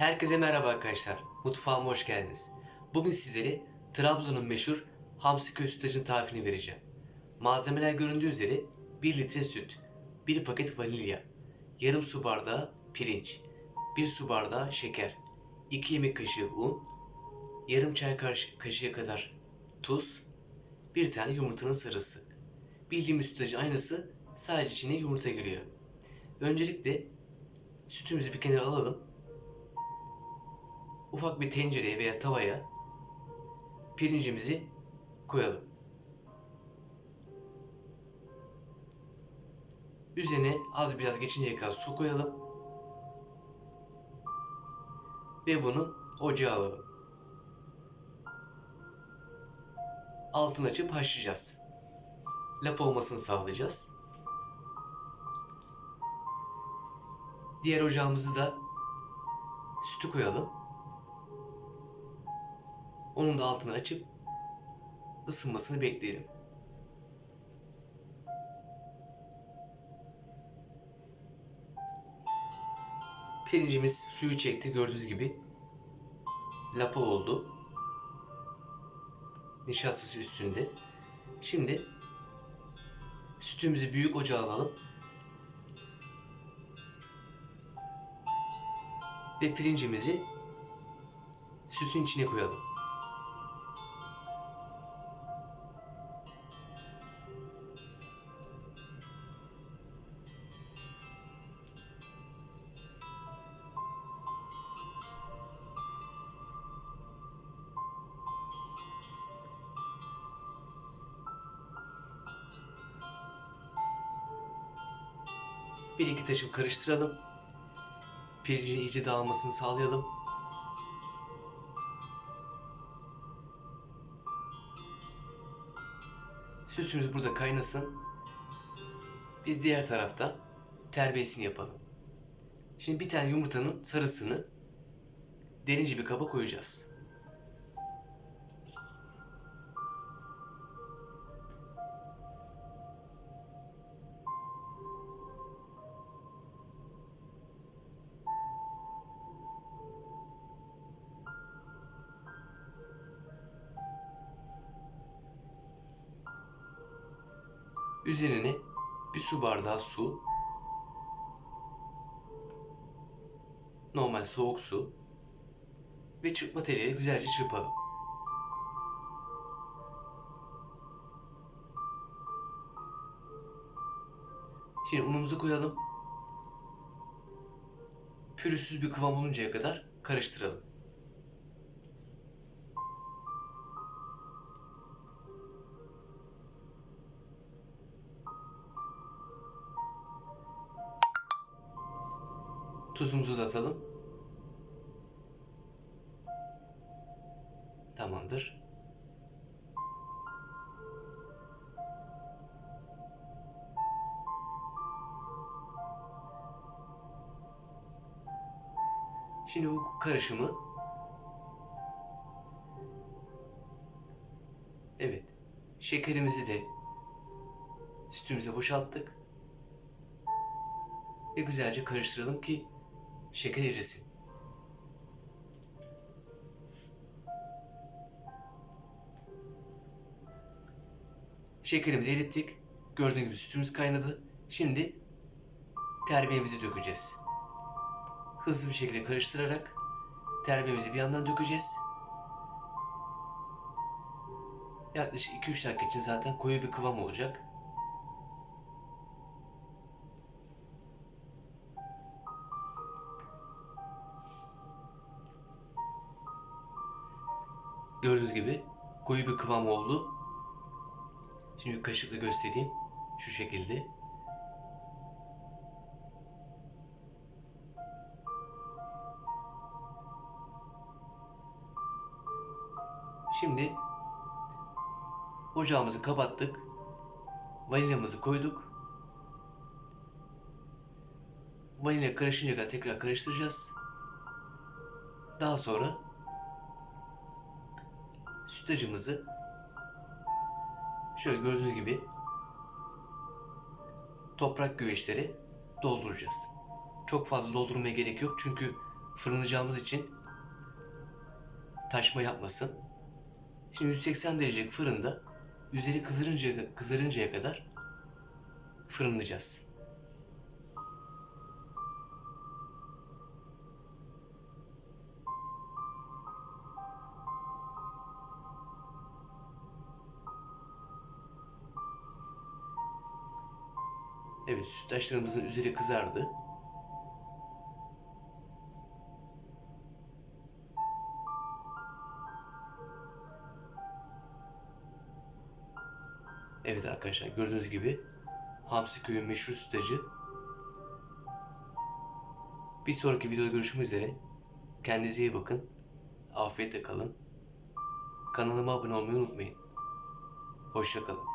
Herkese merhaba arkadaşlar. Mutfağıma hoş geldiniz. Bugün sizlere Trabzon'un meşhur hamsi köy sütlacının tarifini vereceğim. Malzemeler göründüğü üzere 1 litre süt, 1 paket vanilya, yarım su bardağı pirinç, 1 su bardağı şeker, 2 yemek kaşığı un, yarım çay kaş- kaşığı kadar tuz, bir tane yumurtanın sarısı. Bildiğimiz sütlacın aynısı sadece içine yumurta giriyor. Öncelikle sütümüzü bir kenara alalım ufak bir tencereye veya tavaya pirincimizi koyalım. Üzerine az biraz geçinceye kadar su koyalım. Ve bunu ocağa alalım. Altını açıp haşlayacağız. Lap olmasını sağlayacağız. Diğer ocağımızı da sütü koyalım. Onun da altını açıp ısınmasını bekleyelim. Pirincimiz suyu çekti gördüğünüz gibi. Lapa oldu. Nişastası üstünde. Şimdi sütümüzü büyük ocağa alalım. Ve pirincimizi sütün içine koyalım. Bir iki taşım karıştıralım. Pirincin iyice dağılmasını sağlayalım. Sütümüz burada kaynasın. Biz diğer tarafta terbiyesini yapalım. Şimdi bir tane yumurtanın sarısını derince bir kaba koyacağız. Üzerine bir su bardağı su, normal soğuk su ve çırpma teliyle güzelce çırpalım. Şimdi unumuzu koyalım. Pürüzsüz bir kıvam oluncaya kadar karıştıralım. Tuzumuzu da atalım. Tamamdır. Şimdi bu karışımı Evet. Şekerimizi de sütümüze boşalttık. Ve güzelce karıştıralım ki şeker erisin. Şekerimizi erittik. Gördüğünüz gibi sütümüz kaynadı. Şimdi terbiyemizi dökeceğiz. Hızlı bir şekilde karıştırarak terbiyemizi bir yandan dökeceğiz. Yaklaşık 2-3 dakika için zaten koyu bir kıvam olacak. Gördüğünüz gibi koyu bir kıvam oldu. Şimdi kaşıkla göstereyim. Şu şekilde. Şimdi ocağımızı kapattık. Vanilyamızı koyduk. Vanilya karışınca kadar tekrar karıştıracağız. Daha sonra sütlacımızı şöyle gördüğünüz gibi toprak güveçleri dolduracağız. Çok fazla doldurmaya gerek yok çünkü fırınlayacağımız için taşma yapmasın. Şimdi 180 derecelik fırında üzeri kızarıncaya, kızarıncaya kadar fırınlayacağız. Evet sütlaçlarımızın üzeri kızardı. Evet arkadaşlar gördüğünüz gibi Hamsi Köy'ün meşhur sütlacı. Bir sonraki videoda görüşmek üzere. Kendinize iyi bakın. Afiyetle kalın. Kanalıma abone olmayı unutmayın. Hoşçakalın.